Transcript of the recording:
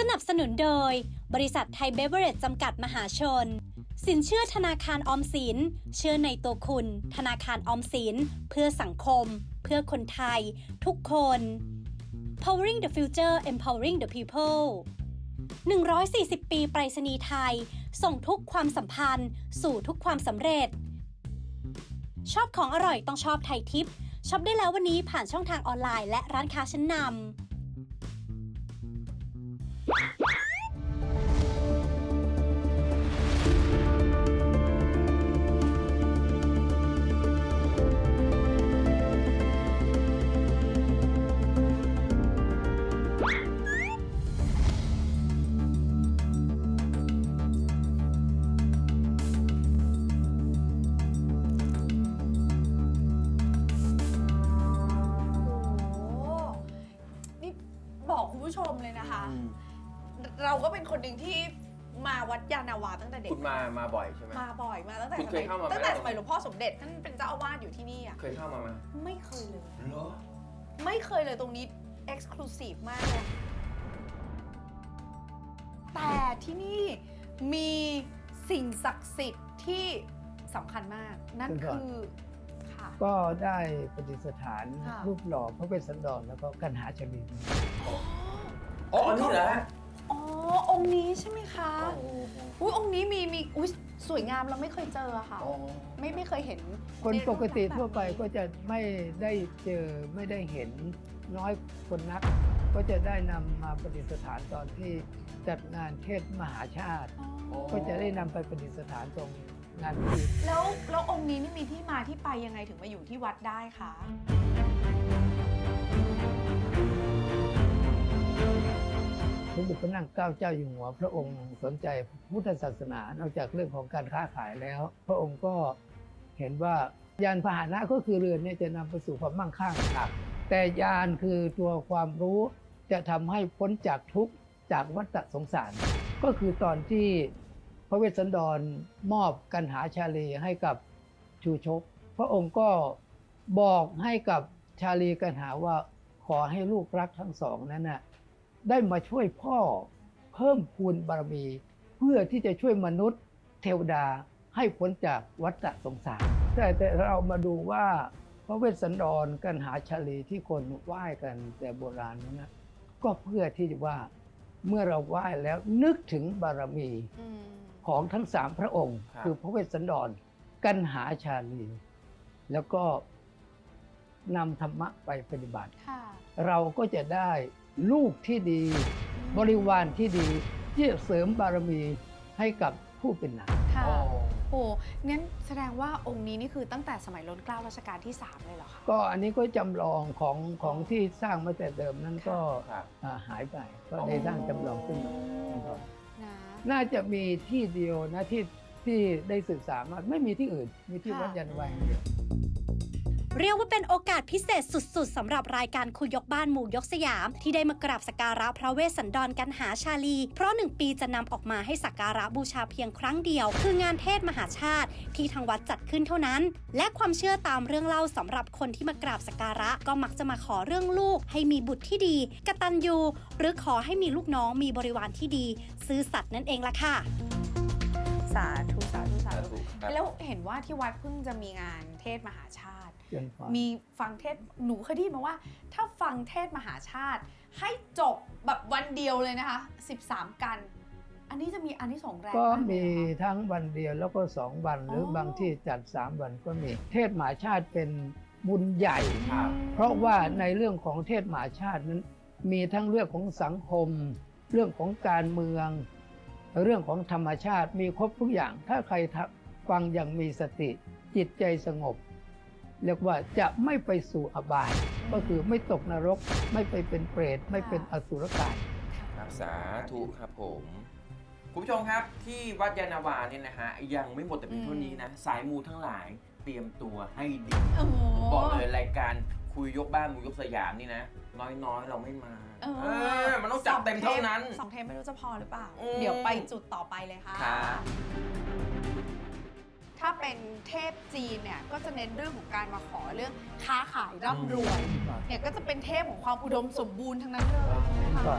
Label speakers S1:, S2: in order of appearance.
S1: สนับสนุนโดย บริษัทไทยเบเวอเรจจำกัดมหาชน สินเชื่อธนาคารออมสิน เชื่อในตัวคุณ ธนาคารออมสิน เพื่อสังคม เพื่อคนไทย ทุกคน powering the future empowering the people 140 ปีไปรษณีย์ไทย ส่งทุกความสัมพันธ์ สู่ทุกความสำเร็จ ชอบของอร่อยต้องชอบไทยทิปช็อปได้แล้ววันนี้ผ่านช่องทางออนไลน์และร้านค้าชั้นนำ
S2: โอ้นี่บอกคุณผู้ชมเลยนะคะ เราก็เป็นคนหนึ่งที่มาวัดยานาวาตั้งแต่เด็ก
S3: คุณมามาบ่อยใช่ไหม
S2: มาบ่อยมาตั้งแต่
S3: คุณ
S2: ส
S3: เค
S2: มั
S3: ย
S2: ย
S3: เข้ามาไหม
S2: ตั้งแต่สมัยหลวงพ่อสมเด็จท่านเป็นเจ้าอาวาสอยู่ที่นี่อะ
S3: เคยเข้ามาไหม
S2: ไม่เคยเลย
S3: เหรอ
S2: ไม่เคยเลยตรงนี้ exclusive มากเลยแต่ที่นี่มีสิ่งศักดิ์สิทธิ์ที่สำคัญมาก นั่น
S4: เป็นก่อน
S2: คือค่ะ
S4: ก็ได้ประดิษฐาน
S2: ค่ะ
S4: รูปหล่อพระเวสสันดรแล้วก็กันหาชลิน
S3: อ๋ออันนี้เหรอฮะ
S2: อ๋อองค์นี้ใช่ไหมคะ
S3: โอ้โห
S2: อุ้ยองค์นี้มีมีอุ้ยสวยงามเราไม่เคยเจออะค่ะ
S3: อ๋อ
S2: ไม่ไม่เคยเห็น
S4: คน
S2: ในรู
S4: ปกติ
S2: ลัษณ์
S4: ทั่วไป
S2: แบบนี้
S4: ก็จะไม่ได้เจอไม่ได้เห็นน้อยคนนัก ก็จะได้นำมาประดิษฐานตอนที่จัดงานเทศมหาชาติ
S2: อ๋อ
S4: ก็จะได้นำไปประดิษฐานตรงงานที่
S2: แล้วแล้วองค์นี้นี่มีที่มาที่ไปยังไงถึงมาอยู่ที่วัดได้คะ
S4: พระบุพระนั่งเกล้าเจ้าอยู่หัว พระองค์สนใจพุทธศาสนานอกจากเรื่องของการค้าขายแล้ว พระองค์ก็เห็นว่ายานพาหนะก็คือเรือนเนี่ยจะนำไปสู่ความมั่งคั่งครับแต่ยานคือตัวความรู้จะทำให้พ้นจากทุกข์จากวัฏสงสาร ก็คือตอนที่พระเวสสันดรมอบกันหาชาลีให้กับชูชก พระองค์ก็บอกให้กับชาลีกันหาว่าขอให้ลูกรักทั้งสองนั้นน่ะ ได้มาช่วยพ่อเพิ่มพูนบารมี เพื่อที่จะช่วยมนุษย์ เทวดาให้พ้นจากวัฏสงสารแต่แต่เรามาดูว่าพระเวสสันดรกันหาชาลีที่คนไหว้กันแต่โบราณนั้นนะก็เพื่อที่จะว่าเมื่อเราไหว้แล้วนึกถึงบารมี
S2: อืม
S4: ของทั้งสามพระองค์
S3: ครับ
S4: คือพระเวสสันดรกันหาชาลีแล้วก็นำธรรมะไปปฏิบัติ
S2: ค่ะ
S4: เราก็จะได้ ลูกที่ดี บริวารที่ดีที่จะเสริมบารมีให้กับผู้เป็นนาย
S2: ค่ะ
S3: โอ้
S2: โอ้งั้นแสดงว่าองค์นี้นี่คือตั้งแต่สมัยรัชกาลรัชกาลที่ 3 เลยเหรอคะ
S4: ก็อันนี้ก็จำลองของของที่สร้างมาแต่เดิมนั้นก็
S3: ครับ
S4: อ่าหายไปก็ได้สร้างจำลองขึ้นมาครับ
S2: นะ
S4: น่าจะมีที่เดียวนะที่ที่ได้ศึกษามาไม่มีที่อื่น มีที่
S2: ค่ะ
S4: วัดยันวัยอย่างเดียว
S1: เรียกว่าเป็นโอกาสพิเศษสุดๆสำหรับรายการคุยยกบ้านหมู่ยกสยาม ที่ได้มากราบสักการะพระเวสสันดรกันหาชาลี เพราะหนึ่งปีจะนำออกมาให้สักการะบูชาเพียงครั้งเดียว คืองานเทศมหาชาติ ที่ทางวัดจัดขึ้นเท่านั้น และความเชื่อตามเรื่องเล่าสำหรับคนที่มากราบสักการะก็มักจะมาขอเรื่องลูก ให้มีบุตรที่ดีกตัญญูหรือขอให้มีลูกน้องมีบริวารที่ดี ซื่อสัตย์นั่นเองล่ะค่ะ
S2: สา
S3: ครับ
S2: แล้วเห็นว่าที่วัดเพิ่งจะมีงานเทศมหาชาติ
S4: เชิญฟัง
S2: มีฟังเทศหนูเคยได้ยินมาว่า ถ้าฟังเทศมหาชาติ ให้จบแบบวันเดียวเลยนะคะ 13 กัน อันนี้จะมีอันที่สองส์แรง
S4: ก็า
S2: กเลย
S4: มี
S2: เหรอคะ
S4: ทั้งวันเดียวแล้วก็สองวันหรืออบางที่จัดสามวันก็มี เทศมหาชาติเป็นบุญใหญ่
S3: ครับ
S4: เพราะว่าในเรื่องของเทศมหาชาตินั้น มีทั้งเรื่องของสังคม เรื่องของการเมือง เรื่องของธรรมชาติมีครบทุกอย่าง ถ้าใครทำ ฟังอย่างมีสติ จิตใจสงบ เรียกว่าจะไม่ไปสู่อบาย ก็คือไม่ตกนรก ไม่ไปเป็นเปรต ไม่เป็นอสุรกาย
S3: ครับสาธุครับผมคุณผู้ชมครับที่วัดยานาวาเนี่ยนะฮะยังไม่หมดแต่เพียงเท่านี้นะ สายมูทั้งหลายเตรียมตัวให้ดี
S2: โอ้โห
S3: บอกเลยรายการคุยยกบ้านหมูยกสยามนี่นะ น้อยๆ เราไม่มา
S2: เอ
S3: เออมันต้องจัดเต็มเท่านั้น
S2: สองเทปไม่รู้จะพอหรือเปล่า
S3: อืม
S2: เดี๋ยวไปจุดต่อไปเลยค่ะ
S3: ครับ
S2: ถ้าเป็นเทพจีนเนี่ยก็จะเน้นเรื่องของการมาขอเรื่องค้าขายร่ำรวยเนี่ยก็จะเป็นเทพของความอุดมสมบูรณ์ทั้งนั้นเลยนะคะ